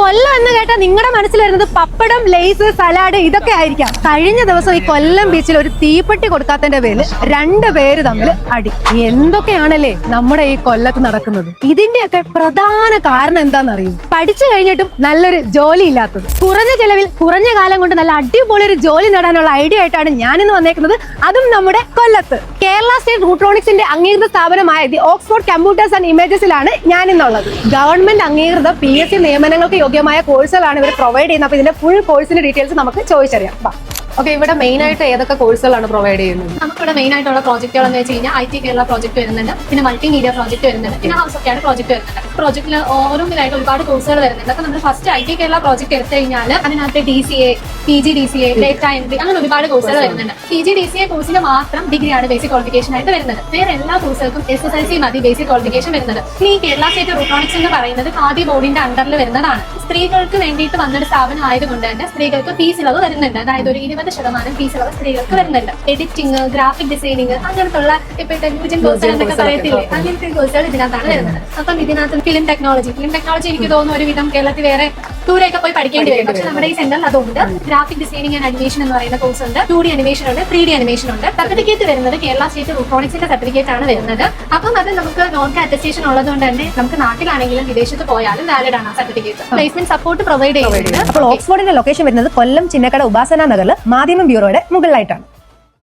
കൊല്ലം എന്ന് കേട്ടാൽ നിങ്ങളുടെ മനസ്സിൽ വരുന്നത് പപ്പടം ലേസ് സലാഡ് ഇതൊക്കെ ആയിരിക്കാം. കഴിഞ്ഞ ദിവസം ഈ കൊല്ലം ബീച്ചിൽ ഒരു തീപ്പെട്ടി കൊടുക്കാത്തതിന്റെ പേരിൽ രണ്ട് പേര് തമ്മിൽ അടി. എന്തൊക്കെയാണല്ലേ നമ്മുടെ ഈ കൊല്ലത്ത് നടക്കുന്നത്? ഇതിന്റെയൊക്കെ പ്രധാന കാരണം എന്താണെന്നറിയും? പഠിച്ചു കഴിഞ്ഞിട്ടും നല്ലൊരു ജോലി ഇല്ലാത്തത്. കുറഞ്ഞ ചെലവിൽ കുറഞ്ഞ കാലം കൊണ്ട് നല്ല അടിപൊളി ഒരു ജോലി നേടാനുള്ള ഐഡിയ ആയിട്ടാണ് ഞാനിന്ന് വന്നേക്കുന്നത്. അതും നമ്മുടെ കൊല്ലത്ത്. കേരള സ്റ്റേറ്റ് റൂട്രോണിക്സിന്റെ അംഗീകൃത സ്ഥാപനമായ ദി ഓക്സ്ഫോർഡ് കമ്പ്യൂട്ടേഴ്സ് ആൻഡ് ഇമേജസിലാണ് ഞാൻ ഇന്നുള്ളത് ഗവൺമെന്റ് അംഗീകൃത പി എസ് സി നിയമനങ്ങൾക്ക് യോഗ്യമായ കോഴ്സുകളാണ് ഇവർ പ്രൊവൈഡ് ചെയ്യുന്നത്. അപ്പൊ ഇതിന്റെ ഫുൾ കോഴ്സിന്റെ ഡീറ്റെയിൽസ് നമുക്ക് ചോദിച്ചറിയാം. ഓക്കെ ഇവിടെ മെയിൻ ആയിട്ട് ഏതൊക്കെ കോഴ്സുകളാണ് പ്രൊവൈഡ് ചെയ്യുന്നത്? നമുക്കിവിടെ മെയിൻ ആയിട്ടുള്ള പ്രോജക്റ്റുകൾ എന്ന് വെച്ച് കഴിഞ്ഞാൽ ഐ ടി കേരള പ്രോജക്ട് വരുന്നുണ്ട്. പിന്നെ മൾട്ടിമീഡിയ പ്രോജക്ട് വരുന്നുണ്ട്. പിന്നെ ഹൗസ് ഒക്കെയാണ് പ്രോജക്ട് വരുന്നുണ്ട്. പ്രോജക്റ്റിൽ ഓരോന്നിലായിട്ട് ഒരുപാട് കോഴ്സുകൾ വരുന്നുണ്ട്. അപ്പൊ നമ്മൾ first I T Kerala project എടുത്തു കഴിഞ്ഞാൽ അതിനകത്ത് D C A P G D C A data entry അങ്ങനെ ഒരുപാട് കോഴ്സുകൾ വരുന്നുണ്ട്. P G D C A കോഴ്സിന് മാത്രം ഡിഗ്രിയാണ് ബേസിക് ക്വാളിഫിക്കേഷൻ ആയിട്ട് വരുന്നത്. വേറെ എല്ലാ കോഴ്സുകൾക്കും എസ് എസ് എൽ സി മതി ബേസിക് ക്വാളിഫിക്കേഷൻ വരുന്നത്. ഈ കേരള സ്റ്റേറ്റ് റൂട്രോണിക്സ് എന്ന് പറയുന്നത് ആദ്യ ബോർഡിന്റെ അണ്ടറിൽ വരുന്നതാണ്. സ്ത്രീകൾക്ക് വേണ്ടിയിട്ട് വന്നൊരു സ്ഥാപനം ആയതുകൊണ്ട് തന്നെ സ്ത്രീകൾക്ക് ഫീസ് ഇളവ് വരുന്നുണ്ട്. അതായത് ഒരു ഇരുപത് ശതമാനം ഫീസ് ഇളവ് സ്ത്രീകൾക്ക് വരുന്നുണ്ട്. എഡിറ്റിംഗ് ഗ്രാഫിക് ഡിസൈനിങ് അങ്ങനത്തുള്ള ഉള്ള ഇപ്പോഴത്തെ കോഴ്സുകൾ എന്നൊക്കെ പറയത്തില്ലേ? അങ്ങനത്തെ കോഴ്സുകൾ ഇതിനകത്താണ് വരുന്നത്. അപ്പം ഇതിനകത്ത് ഫിലിം ടെക്നോളജി. ഫിലിം ടെക്നോളജി എനിക്ക് തോന്നുന്നു ഒരുവിധം കേരളത്തിൽ വേറെ ദൂരെയൊക്കെ പോയി പഠിക്കേണ്ടി വരും. പക്ഷെ നമ്മുടെ ഈ സെന്ററിൽ അതുകൊണ്ട് ഗ്രാഫിക് ഡിസൈനിങ് ആൻഡ് അനിമേഷൻ എന്ന് പറയുന്ന കോഴ്സ് ഉണ്ട്. ടു ഡി അനിമേഷൻ ഉണ്ട് ത്രീ ഡി അനിമേഷൻ ഉണ്ട്. സർട്ടിഫിക്കറ്റ് വരുന്നത് കേരള സ്റ്റേറ്റ് റൂട്രോണിക്സിന്റെ സർട്ടിഫിക്കറ്റ് ആണ് വരുന്നത്. അപ്പം അത് നമുക്ക് നോർക്ക് അറ്റസ്റ്റേഷൻ ഉള്ളതുകൊണ്ട് തന്നെ നമുക്ക് നാട്ടിലാണെങ്കിലും വിദേശത്ത് പോയാലും വാലിഡ് ആണ് സർട്ടിഫിക്കറ്റ് പ്ലേസ്മെന്റ് സപ്പോർട്ട് പ്രൊവൈഡ് ചെയ്യുന്നുണ്ട്. അപ്പോൾ ഓക്സ്ഫോർഡിന്റെ ലൊക്കേഷൻ വരുന്നത് കൊല്ലം ചിന്നക്കട ഉപാസന നഗറിൽ മാധ്യമം ബ്യൂറോയുടെ മുകളിലായിട്ടാണ്.